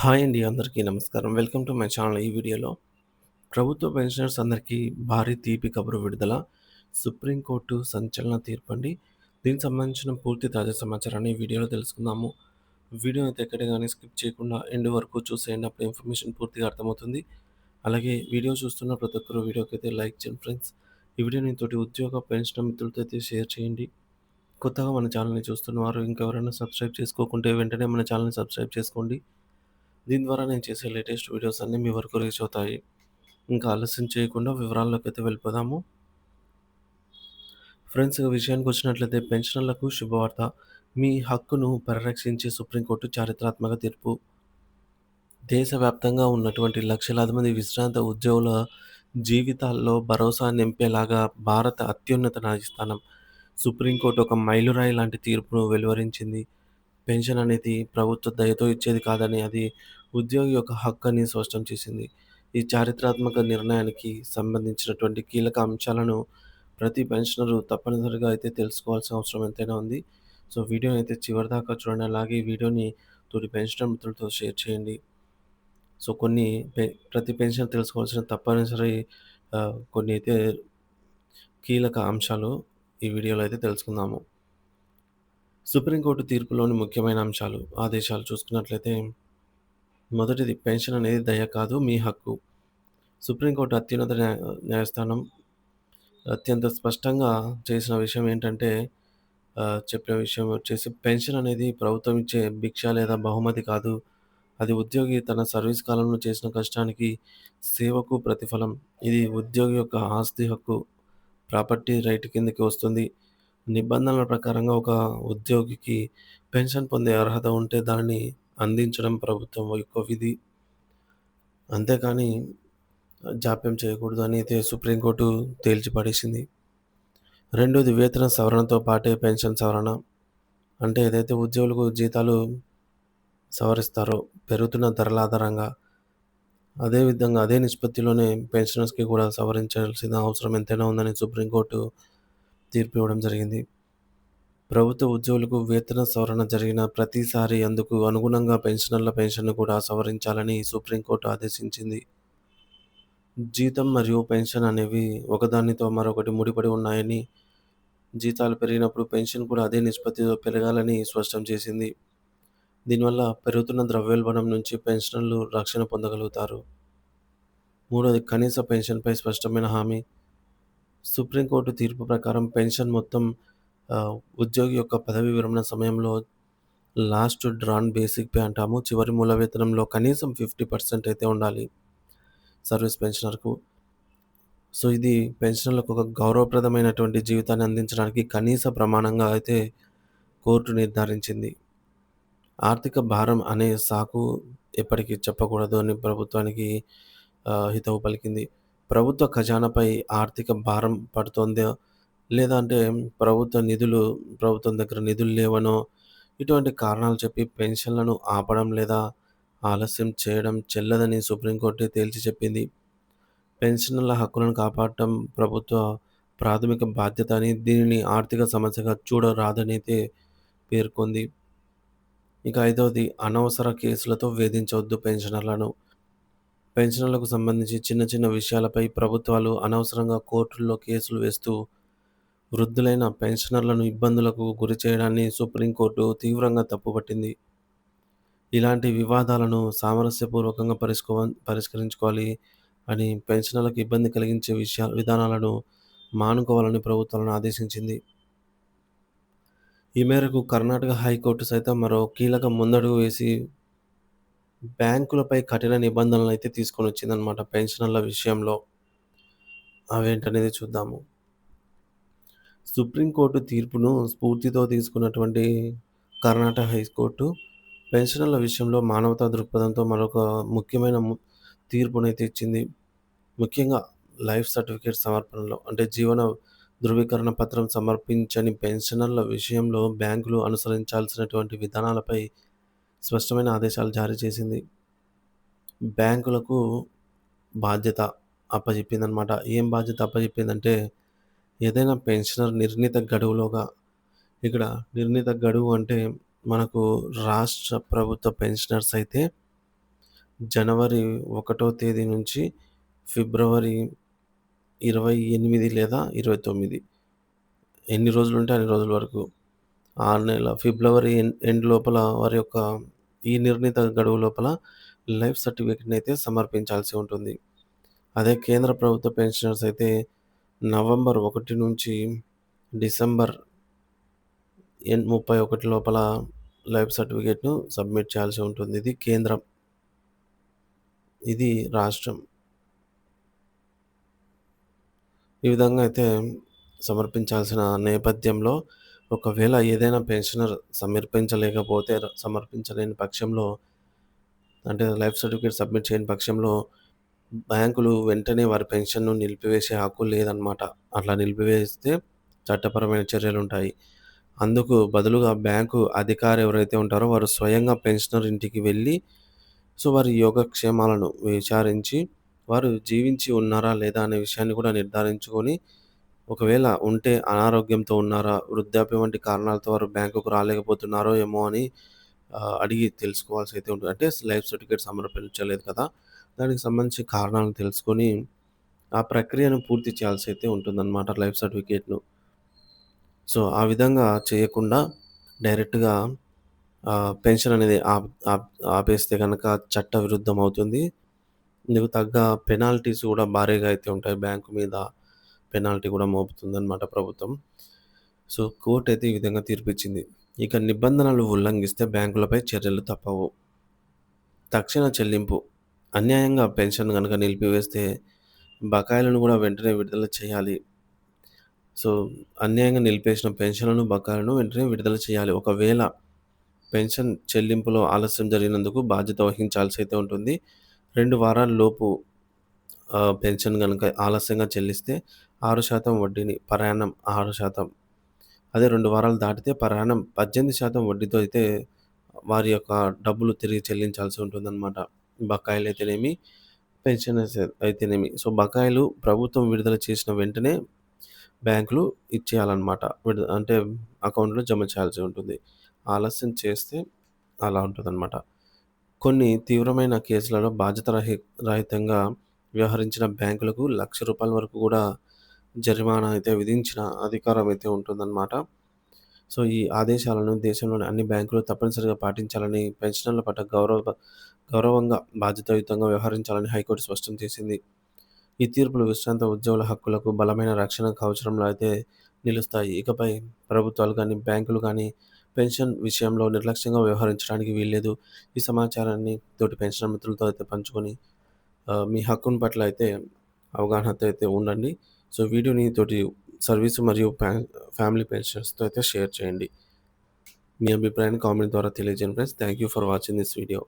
Hi అండి అందరికీ నమస్కారం. Welcome to my channel. ఈ వీడియోలో ప్రభుత్వ పెన్షనర్స్ అందరికీ భారీ తీపి కబురు విడుదల. సుప్రీంకోర్టు సంచలన తీర్పండి. దీనికి సంబంధించిన పూర్తి తాజా సమాచారాన్ని ఈ వీడియోలో తెలుసుకుందాము. వీడియో అయితే ఎక్కడ కానీ స్కిప్ చేయకుండా ఎండ్ వరకు చూసేయండి. అప్పుడు ఇన్ఫర్మేషన్ పూర్తిగా అర్థమవుతుంది. అలాగే వీడియో చూస్తున్న ప్రతి ఒక్కరు వీడియోకైతే లైక్ చేయండి ఫ్రెండ్స్. ఈ వీడియోని తోటి ఉద్యోగ పెన్షన్ మిత్రులతో అయితే షేర్ చేయండి. కొత్తగా మన ఛానల్‌ని చూస్తున్నవారు ఇంకెవరైనా సబ్స్క్రైబ్ చేసుకోకుంటే వెంటనే మన ఛానల్‌ని సబ్స్క్రైబ్ చేసుకోండి. దీని ద్వారా నేను చేసే లేటెస్ట్ వీడియోస్ అన్నీ మీ వరకు రీచ్ అవుతాయి. ఇంకా ఆలస్యం చేయకుండా వివరాల్లోకైతే వెళ్ళిపోదాము. ఫ్రెండ్స్ విషయానికి వచ్చినట్లయితే పెన్షనర్లకు శుభవార్త. మీ హక్కును పరిరక్షించే సుప్రీంకోర్టు చారిత్రాత్మక తీర్పు. దేశవ్యాప్తంగా ఉన్నటువంటి లక్షలాది మంది విశ్రాంత ఉద్యోగుల జీవితాల్లో భరోసా నింపేలాగా భారత అత్యున్నత న్యాయస్థానం సుప్రీంకోర్టు ఒక మైలురాయి లాంటి తీర్పును వెలువరించింది. పెన్షన్ అనేది ప్రభుత్వ దయతో ఇచ్చేది కాదని, అది ఉద్యోగి యొక్క హక్కని స్పష్టం చేసింది. ఈ చారిత్రాత్మక నిర్ణయానికి సంబంధించినటువంటి కీలక అంశాలను ప్రతి పెన్షనరు తప్పనిసరిగా అయితే తెలుసుకోవాల్సిన అవసరం ఎంతైనా ఉంది. సో, వీడియోని అయితే చివరిదాకా చూడండి. అలాగే ఈ వీడియోని తోటి పెన్షనర్ మిత్రులతో షేర్ చేయండి. సో, కొన్ని పె ప్రతి పెన్షనర్ తెలుసుకోవాల్సిన తప్పనిసరి ఆహ్, కొన్ని అయితే కీలక అంశాలు ఈ వీడియోలో అయితే తెలుసుకుందాము. సుప్రీంకోర్టు తీర్పులోని ముఖ్యమైన అంశాలు, ఆదేశాలు చూసుకున్నట్లయితే మొదటిది పెన్షన్ అనేది దయ కాదు మీ హక్కు. సుప్రీంకోర్టు అత్యున్నత న్యాయ న్యాయస్థానం అత్యంత స్పష్టంగా చేసిన విషయం ఏంటంటే చెప్పిన విషయం వచ్చేసి పెన్షన్ అనేది ప్రభుత్వం ఇచ్చే భిక్ష లేదా బహుమతి కాదు. అది ఉద్యోగి తన సర్వీస్ కాలంలో చేసిన కష్టానికి, సేవకు ప్రతిఫలం. ఇది ఉద్యోగి యొక్క ఆస్తి హక్కు, ప్రాపర్టీ రైట్ కిందకి వస్తుంది. నిబంధనల ప్రకారంగా ఒక ఉద్యోగికి పెన్షన్ పొందే అర్హత ఉంటే దానిని అందించడం ప్రభుత్వం యొక్క విధి. అంతేకాని జాప్యం చేయకూడదు అని అయితే సుప్రీంకోర్టు తేల్చిపడేసింది రెండోది వేతన సవరణతో పాటే పెన్షన్ సవరణ. అంటే ఏదైతే ఉద్యోగులకు జీతాలు సవరిస్తారో పెరుగుతున్న ధరల ఆధారంగా, అదే విధంగా అదే నిష్పత్తిలోనే పెన్షనర్స్‌కి కూడా సవరించాల్సిన అవసరం ఎంతైనా ఉందని సుప్రీంకోర్టు తీర్పు ఇవ్వడం జరిగింది. ప్రభుత్వ ఉద్యోగులకు వేతన సవరణ జరిగిన ప్రతిసారి అందుకు అనుగుణంగా పెన్షనర్ల పెన్షన్‌ను కూడా సవరించాలని సుప్రీంకోర్టు ఆదేశించింది. జీతం మరియు పెన్షన్ అనేవి ఒకదానితో మరొకటి ముడిపడి ఉన్నాయని, జీతాలు పెరిగినప్పుడు పెన్షన్ కూడా అదే నిష్పత్తిలో పెరగాలని స్పష్టం చేసింది. దీనివల్ల పెరుగుతున్న ద్రవ్యోల్బణం నుంచి పెన్షనర్లు రక్షణ పొందగలుగుతారు. మూడోది కనీస పెన్షన్‌పై స్పష్టమైన హామీ. సుప్రీంకోర్టు తీర్పు ప్రకారం పెన్షన్ మొత్తం ఉద్యోగి యొక్క పదవీ విరమణ సమయంలో లాస్ట్ డ్రాన్ బేసిక్ పే అంటాము. చివరి మూల వేతనంలో కనీసం 50% అయితే ఉండాలి సర్వీస్ పెన్షనర్‌కు. సో, ఇది పెన్షనర్లకు ఒక గౌరవప్రదమైనటువంటి జీవితాన్ని అందించడానికి కనీస ప్రమాణంగా అయితే కోర్టు నిర్ధారించింది. ఆర్థిక భారం అనే సాకు ఎప్పటికీ చెప్పకూడదు అని ప్రభుత్వానికి హితవు పలికింది. ప్రభుత్వ ఖజానాపై ఆర్థిక భారం పడుతోందా? లేదా అంటే ప్రభుత్వ నిధులు ప్రభుత్వం దగ్గర నిధులు లేవనో, ఇటువంటి కారణాలు చెప్పి పెన్షన్లను ఆపడం లేదా ఆలస్యం చేయడం చెల్లదని సుప్రీంకోర్టు తేల్చి చెప్పింది. పెన్షన్ల హక్కులను కాపాడటం ప్రభుత్వ ప్రాథమిక బాధ్యత అని, దీనిని ఆర్థిక సమస్యగా చూడరాదనైతే పేర్కొంది. ఇక ఐదవది అనవసర కేసులతో వేధించవద్దు పెన్షనర్లను. పెన్షన్లకు సంబంధించి చిన్న చిన్న విషయాలపై ప్రభుత్వాలు అనవసరంగా కోర్టుల్లో కేసులు వేస్తూ వృద్ధులైన పెన్షనర్లను ఇబ్బందులకు గురి చేయడాన్ని సుప్రీంకోర్టు తీవ్రంగా తప్పుపట్టింది. ఇలాంటి వివాదాలను సామరస్యపూర్వకంగా పరిష్కో పరిష్కరించుకోవాలి అని, పెన్షనర్లకు ఇబ్బంది కలిగించే విషయ విధానాలను మానుకోవాలని ప్రభుత్వాలను ఆదేశించింది. ఈ మేరకు కర్ణాటక హైకోర్టు సైతం మరో కీలక ముందడుగు వేసి బ్యాంకులపై కఠిన నిబంధనలు అయితే తీసుకొని వచ్చిందనమాట పెన్షనర్ల విషయంలో. అవేంటనేది చూద్దాము. సుప్రీంకోర్టు తీర్పును స్ఫూర్తితో తీసుకున్నటువంటి కర్ణాటక హైకోర్టు పెన్షనర్ల విషయంలో మానవతా దృక్పథంతో మరొక ముఖ్యమైన ము తీర్పునైతే ఇచ్చింది. ముఖ్యంగా లైఫ్ సర్టిఫికేట్ సమర్పణలో అంటే జీవన ధృవీకరణ పత్రం సమర్పించని పెన్షనర్ల విషయంలో బ్యాంకులు అనుసరించాల్సినటువంటి విధానాలపై స్పష్టమైన ఆదేశాలు జారీ చేసింది. బ్యాంకులకు బాధ్యత అప్పచెప్పిందనమాట ఏం బాధ్యత అప్పచెప్పిందంటే ఏదైనా పెన్షనర్ నిర్ణీత గడువులోగా ఇక్కడ నిర్ణీత గడువు అంటే మనకు రాష్ట్ర ప్రభుత్వ పెన్షనర్స్ అయితే జనవరి ఒకటో తేదీ నుంచి ఫిబ్రవరి ఇరవై ఎనిమిది లేదా ఇరవై తొమ్మిది. ఎన్ని రోజులు ఉంటే అన్ని రోజుల వరకు. ఆరు నెల ఫిబ్రవరి ఎండ్ లోపల వారి యొక్క ఈ నిర్ణీత గడువు లోపల లైఫ్ సర్టిఫికేట్‌ని అయితే సమర్పించాల్సి ఉంటుంది. అదే కేంద్ర ప్రభుత్వ పెన్షనర్స్ అయితే నవంబర్ ఒకటి నుంచి డిసెంబర్ ఎన్ 31 లోపల లైఫ్ సర్టిఫికేట్‌ను సబ్మిట్ చేయాల్సి ఉంటుంది. ఇది కేంద్రం. ఇది రాష్ట్రం. ఈ విధంగా అయితే సమర్పించాల్సిన నేపథ్యంలో ఒకవేళ ఏదైనా పెన్షనర్ సమర్పించలేకపోతే సమర్పించలేని పక్షంలో అంటే లైఫ్ సర్టిఫికేట్ సబ్మిట్ చేయని పక్షంలో బ్యాంకులు వెంటనే వారి పెన్షన్‌ను నిలిపివేసే హక్కు లేదనమాట. అట్లా నిలిపివేస్తే చట్టపరమైన చర్యలు ఉంటాయి అందుకు బదులుగా బ్యాంకు అధికారి ఎవరైతే ఉంటారో వారు స్వయంగా పెన్షనర్ ఇంటికి వెళ్ళి సో, వారి యోగక్షేమాలను విచారించి వారు జీవించి ఉన్నారా? లేదా? అనే విషయాన్ని కూడా నిర్ధారించుకొని ఒకవేళ ఉంటే అనారోగ్యంతో ఉన్నారా? వృద్ధాప్యం వంటి కారణాలతో వారు బ్యాంకుకు రాలేకపోతున్నారో ఏమో అని అడిగి తెలుసుకోవాల్సి అయితే ఉంటుంది. అంటే లైఫ్ సర్టిఫికేట్ సమర్పించలేదు కదా! దానికి సంబంధించి కారణాలను తెలుసుకొని ఆ ప్రక్రియను పూర్తి చేయాల్సి అయితే ఉంటుందన్నమాట లైఫ్ సర్టిఫికేట్‌ను. సో, ఆ విధంగా చేయకుండా డైరెక్ట్‌గా పెన్షన్ అనేది ఆపేస్తే కనుక చట్ట విరుద్ధం అవుతుంది. ఇందుకు తగ్గ పెనాల్టీస్ కూడా భారీగా అయితే ఉంటాయి. బ్యాంకు మీద పెనాల్టీ కూడా మోపుతుందన్నమాట ప్రభుత్వం. సో, కోర్ట్ అయితే ఈ విధంగా తీర్పిచ్చింది. ఇక నిబంధనలు ఉల్లంఘిస్తే బ్యాంకులపై చర్యలు తప్పవు. తక్షణ చెల్లింపు అన్యాయంగా పెన్షన్ కనుక నిలిపివేస్తే బకాయిలను కూడా వెంటనే విడుదల చేయాలి. సో, అన్యాయంగా నిలిపేసిన పెన్షన్‌లను, బకాయిలను వెంటనే విడుదల చేయాలి. ఒకవేళ పెన్షన్ చెల్లింపులో ఆలస్యం జరిగినందుకు బాధ్యత వహించాల్సి అయితే ఉంటుంది. రెండు వారాల లోపు పెన్షన్ కనుక ఆలస్యంగా చెల్లిస్తే ఆరు శాతం వడ్డీని పర్ యానమ్ 6% అదే రెండు వారాలు దాటితే ప్రయాణం పద్దెనిమిది శాతం వడ్డీతో అయితే వారి యొక్క డబ్బులు తిరిగి చెల్లించాల్సి ఉంటుందన్నమాట. బకాయిలు అయితేనేమి పెన్షన్ అయితేనేమి. సో, బకాయిలు ప్రభుత్వం విడుదల చేసిన వెంటనే బ్యాంకులు ఇచ్చేయాలన్నమాట. విడు అంటే అకౌంట్‌లో జమ చేయాల్సి ఉంటుంది. ఆలస్యం చేస్తే అలా ఉంటుందన్నమాట కొన్ని తీవ్రమైన కేసులలో బాధ్యత రహి రహితంగా వ్యవహరించిన బ్యాంకులకు లక్ష రూపాయల వరకు కూడా జరిమానా అయితే విధించిన అధికారం అయితే ఉంటుందన్నమాట. సో, ఈ ఆదేశాలను దేశంలోని అన్ని బ్యాంకులు తప్పనిసరిగా పాటించాలని, పెన్షనర్ల పట్ల గౌరవ గౌరవంగా, బాధ్యతాయుతంగా వ్యవహరించాలని హైకోర్టు స్పష్టం చేసింది. ఈ తీర్పులు విశ్రాంత ఉద్యోగుల హక్కులకు బలమైన రక్షణ కవచంలో అయితే నిలుస్తాయి. ఇకపై ప్రభుత్వాలు కానీ బ్యాంకులు కానీ పెన్షన్ విషయంలో నిర్లక్ష్యంగా వ్యవహరించడానికి వీల్లేదు. ఈ సమాచారాన్ని తోటి పెన్షన్ మిత్రులతో అయితే పంచుకొని మీ హక్కుని పట్ల అయితే అవగాహనతో అయితే ఉండండి. సో, వీడియోని తోటి సర్వీస్ మరియు ఫ్యామిలీ పెన్షన్స్తో అయితే షేర్ చేయండి. మీ అభిప్రాయాన్ని కామెంట్ ద్వారా తెలియజేయండి friends. Thank you for watching this video.